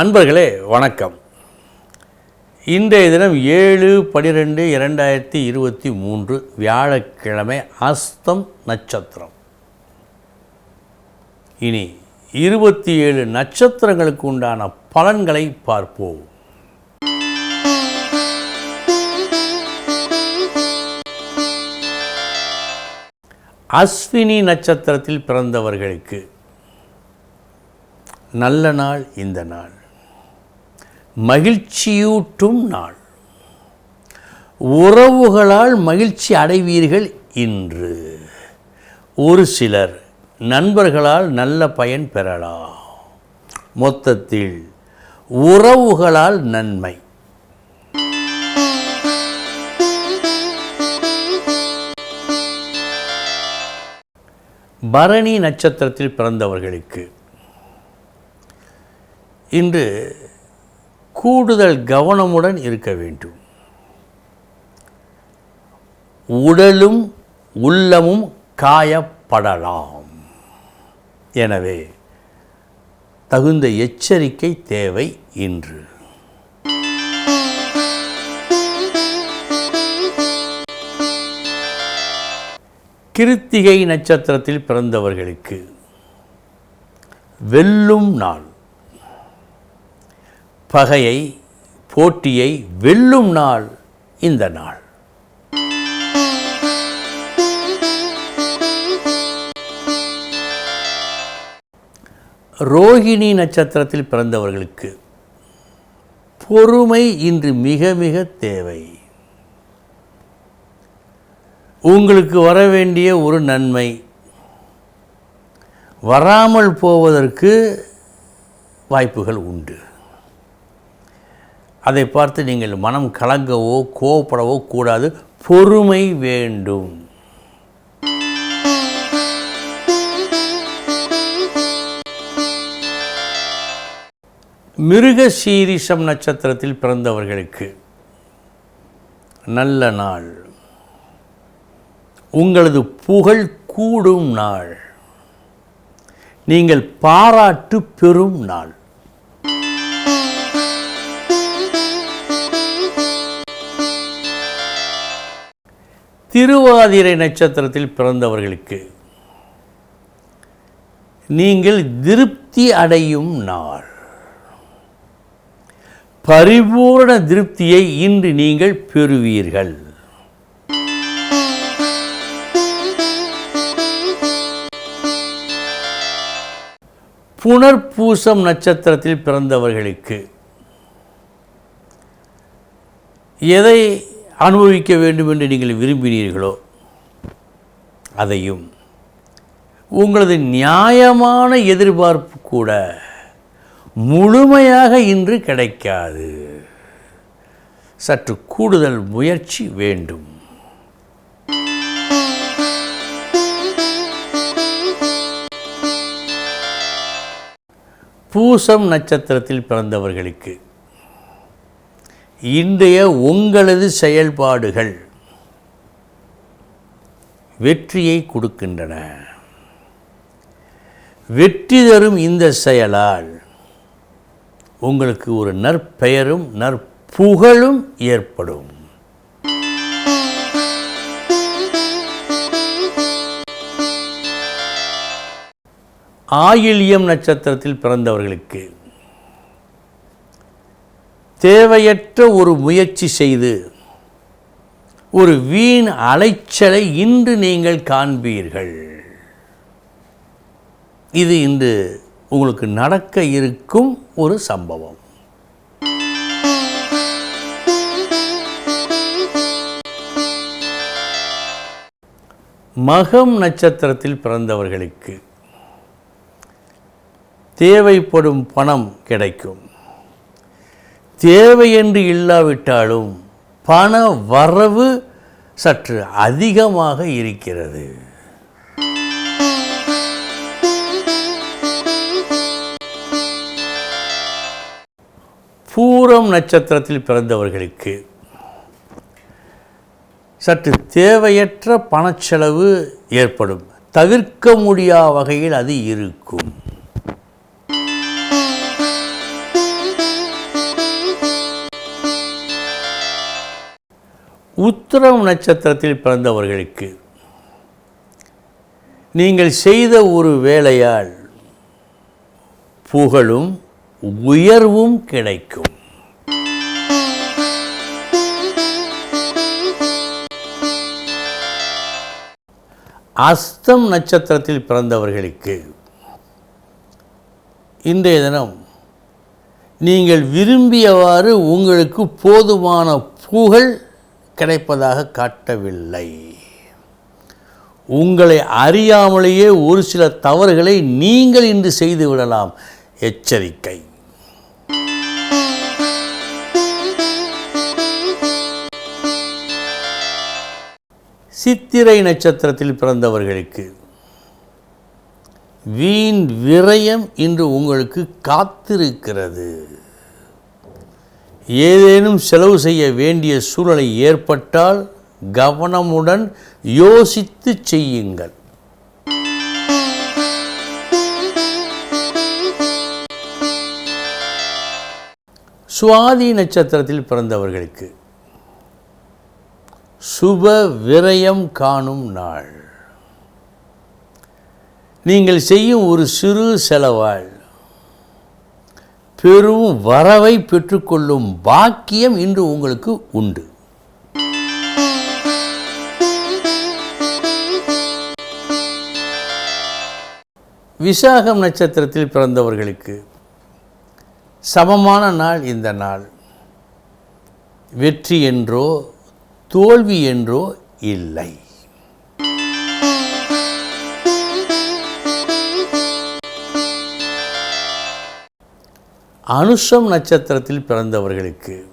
அன்பர்களே வணக்கம். இன்றைய தினம் ஏழு பனிரெண்டு இரண்டாயிரத்தி இருபத்தி மூன்று வியாழக்கிழமை அஸ்தம் நட்சத்திரம். இனி இருபத்தி ஏழு நட்சத்திரங்களுக்கு உண்டான பலன்களை பார்ப்போம். அஸ்வினி நட்சத்திரத்தில் பிறந்தவர்களுக்கு நல்ல நாள் இந்த நாள். மகிழ்ச்சியூட்டும் நாள். உறவுகளால் மகிழ்ச்சி அடைவீர்கள் இன்று. ஒரு சிலர் நண்பர்களால் நல்ல பயன் பெறலாம். மொத்தத்தில் உறவுகளால் நன்மை. பரணி நட்சத்திரத்தில் பிறந்தவர்களுக்கு இன்று கூடுதல் கவனமுடன் இருக்க வேண்டும். உடலும் உள்ளமும் காயப்படலாம். எனவே தகுந்த எச்சரிக்கை தேவை இன்று. கிருத்திகை நட்சத்திரத்தில் பிறந்தவர்களுக்கு வெல்லும் நாள். பகையை போட்டியை வெல்லும் நாள் இந்த நாள். ரோகிணி நட்சத்திரத்தில் பிறந்தவர்களுக்கு பொறுமை இன்று மிக மிக தேவை. உங்களுக்கு வர வேண்டிய ஒரு நன்மை வராமல் போவதற்கு வாய்ப்புகள் உண்டு. அதை பார்த்து நீங்கள் மனம் கலங்கவோ கோவப்படவோ கூடாது. பொறுமை வேண்டும். மிருக சீரிஷம் நட்சத்திரத்தில் பிறந்தவர்களுக்கு நல்ல நாள். உங்களது புகழ் கூடும் நாள். நீங்கள் பாராட்டு பெறும் நாள். திருவாதிரை நட்சத்திரத்தில் பிறந்தவர்களுக்கு நீங்கள் திருப்தி அடையும் நாள். பரிபூரண திருப்தியை இன்று நீங்கள் பெறுவீர்கள். புனர்பூசம் நட்சத்திரத்தில் பிறந்தவர்களுக்கு எதை அனுபவிக்க வேண்டும் என்று நீங்கள் விரும்பினீர்களோ அதையும் உங்களது நியாயமான எதிர்பார்ப்பு கூட முழுமையாக இன்று கிடைக்காது. சற்று கூடுதல் முயற்சி வேண்டும். பூசம் நட்சத்திரத்தில் பிறந்தவர்களுக்கு இன்றைய உங்களது செயல்பாடுகள் வெற்றியை கொடுக்கின்றன. வெற்றி தரும் இந்த செயலால் உங்களுக்கு ஒரு நற்பெயரும் நற்புகழும் ஏற்படும். ஆயில்யம் நட்சத்திரத்தில் பிறந்தவர்களுக்கு தேவையற்ற ஒரு முயற்சி செய்து ஒரு வீண் அலைச்சலை இன்று நீங்கள் காண்பீர்கள். இது இன்று உங்களுக்கு நடக்க இருக்கும் ஒரு சம்பவம். மகம் நட்சத்திரத்தில் பிறந்தவர்களுக்கு தேவைப்படும் பணம் கிடைக்கும். தேவையென்று இல்லாவிட்டாலும் பண வரவு சற்று அதிகமாக இருக்கிறது. பூரம் நட்சத்திரத்தில் பிறந்தவர்களுக்கு சற்று தேவையற்ற பணச்செலவு ஏற்படும். தவிர்க்க முடியா வகையில் அது இருக்கும். உத்திரம் நட்சத்திரத்தில் பிறந்தவர்களுக்கு நீங்கள் செய்த ஒரு வேலையால் புகழும் உயர்வும் கிடைக்கும். அஸ்தம் நட்சத்திரத்தில் பிறந்தவர்களுக்கு இன்றைய தினம் நீங்கள் விரும்பியவாறு உங்களுக்கு போதுமான புகழ் கிடைப்பதாக காட்டவில்லை. உங்களை அறியாமலேயே ஒரு சில தவறுகளை நீங்கள் இன்று செய்து விடலாம். எச்சரிக்கை. சித்திரை நட்சத்திரத்தில் பிறந்தவர்களுக்கு வீண் விரயம் இன்று உங்களுக்கு காத்திருக்கிறது. ஏதேனும் செலவு செய்ய வேண்டிய சூழலை ஏற்பட்டால் கவனமுடன் யோசித்து செய்யுங்கள். சுவாதி நட்சத்திரத்தில் பிறந்தவர்களுக்கு சுப விரயம் காணும் நாள். நீங்கள் செய்யும் ஒரு சிறு செலவால் பெரும் வரவை பெற்றுக்கொள்ளும் பாக்கியம் இன்று உங்களுக்கு உண்டு. விசாகம் நட்சத்திரத்தில் பிறந்தவர்களுக்கு சமமான நாள் இந்த நாள். வெற்றி என்றோ தோல்வி என்றோ இல்லை. அனுஷம் நட்சத்திரத்தில் பிறந்தவர்களுக்கு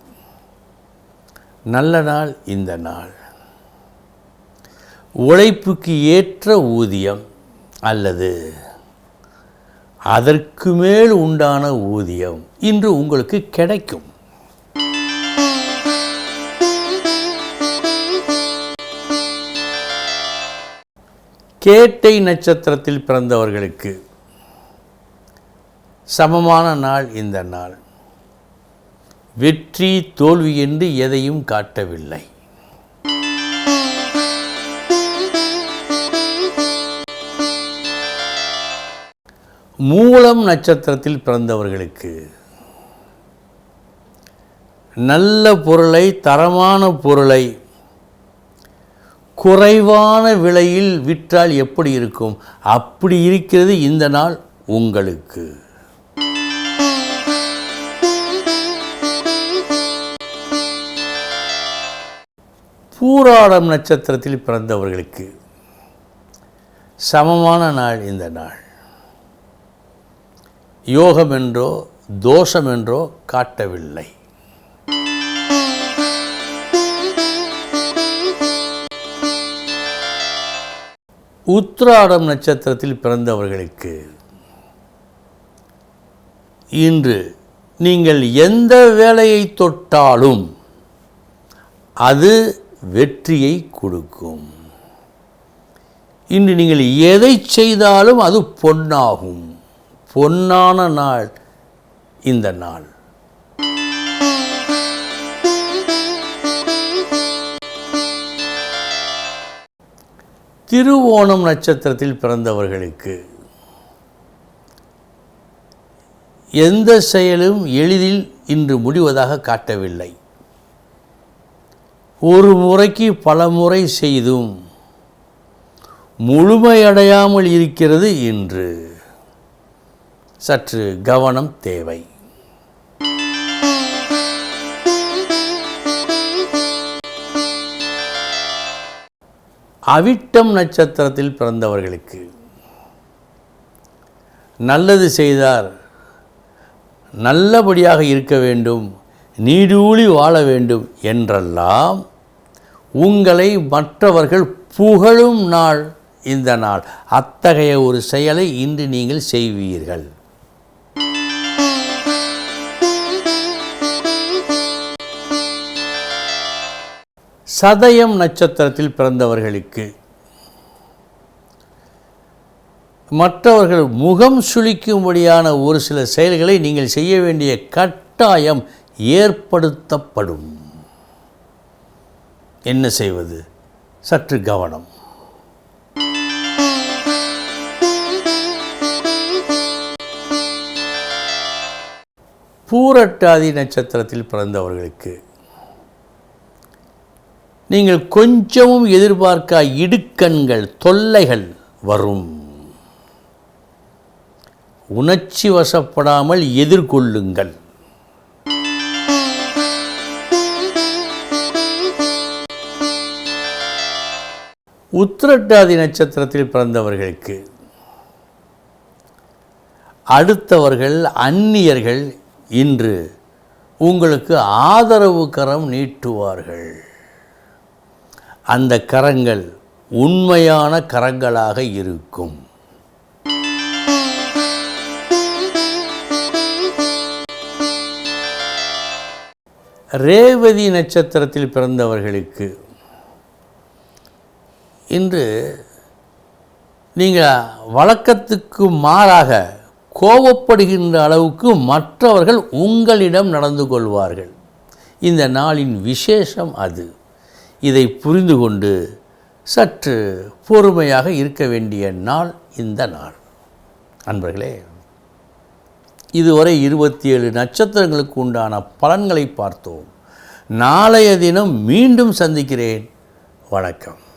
நல்ல நாள் இந்த நாள். உழைப்புக்கு ஏற்ற ஊதியம் அல்லது அதற்கு மேல் உண்டான ஊதியம் இன்று உங்களுக்கு கிடைக்கும். கேட்டை நட்சத்திரத்தில் பிறந்தவர்களுக்கு சமமான நாள் இந்த நாள். வெற்றி தோல்வி என்று எதையும் காட்டவில்லை. மூலம் நட்சத்திரத்தில் பிறந்தவர்களுக்கு நல்ல பொருளை தரமான பொருளை குறைவான விலையில் விற்றால் எப்படி இருக்கும்? அப்படி இருக்கிறது இந்த நாள் உங்களுக்கு. பூராடம் நட்சத்திரத்தில் பிறந்தவர்களுக்கு சமமான நாள் இந்த நாள். யோகம் என்றோ தோஷம் என்றோ காட்டவில்லை. உத்ராடம் நட்சத்திரத்தில் பிறந்தவர்களுக்கு இன்று நீங்கள் எந்த வேலையை தொட்டாலும் அது வெற்றியை கொடுக்கும். இன்று நீங்கள் எதை செய்தாலும் அது பொன்னாகும். பொன்னான நாள் இந்த நாள். திருவோணம் நட்சத்திரத்தில் பிறந்தவர்களுக்கு எந்த செயலும் எளிதில் இன்று முடிவதாக காட்டவில்லை. ஒரு முறைக்கு பல முறை செய்தும் முழுமையடையாமல் இருக்கிறது இன்று. சற்று கவனம் தேவை. அவிட்டம் நட்சத்திரத்தில் பிறந்தவர்களுக்கு நல்லது செய்தார். நல்லபடியாக இருக்க வேண்டும். நீடூழி வாழ வேண்டும் என்றெல்லாம் உங்களை மற்றவர்கள் புகழும் நாள் இந்த நாள். அத்தகைய ஒரு செயலை இன்று நீங்கள் செய்வீர்கள். சதயம் நட்சத்திரத்தில் பிறந்தவர்களுக்கு. மற்றவர்கள் முகம் சுளிக்கும்படியான ஒரு சில செயல்களை நீங்கள் செய்ய வேண்டிய கட்டாயம் ஏற்படுத்தப்படும். என்ன செய்வது? சற்று கவனம். பூரட்டாதி நட்சத்திரத்தில் பிறந்தவர்களுக்கு நீங்கள் கொஞ்சமும் எதிர்பார்க்க இடுக்கண்கள் தொல்லைகள் வரும். உணர்ச்சி வசப்படாமல் எதிர்கொள்ளுங்கள். உத்திரட்டாதி நட்சத்திரத்தில் பிறந்தவர்களுக்கு அடுத்தவர்கள் அந்நியர்கள் இன்று உங்களுக்கு ஆதரவு கரம் நீட்டுவார்கள். அந்த கரங்கள் உண்மையான கரங்களாக இருக்கும். ரேவதி நட்சத்திரத்தில் பிறந்தவர்களுக்கு இன்று நீங்கள் வழக்கத்துக்கு மாறாக கோபப்படுகின்ற அளவுக்கு மற்றவர்கள் உங்களிடம் நடந்து கொள்வார்கள். இந்த நாளின் விசேஷம் அது. இதை புரிந்து கொண்டு சற்று பொறுமையாக இருக்க வேண்டிய நாள் இந்த நாள். அன்பர்களே இதுவரை இருபத்தி ஏழு நட்சத்திரங்களுக்கு உண்டான பலன்களை பார்த்தோம். நாளைய தினம் மீண்டும் சந்திக்கிறேன். வணக்கம்.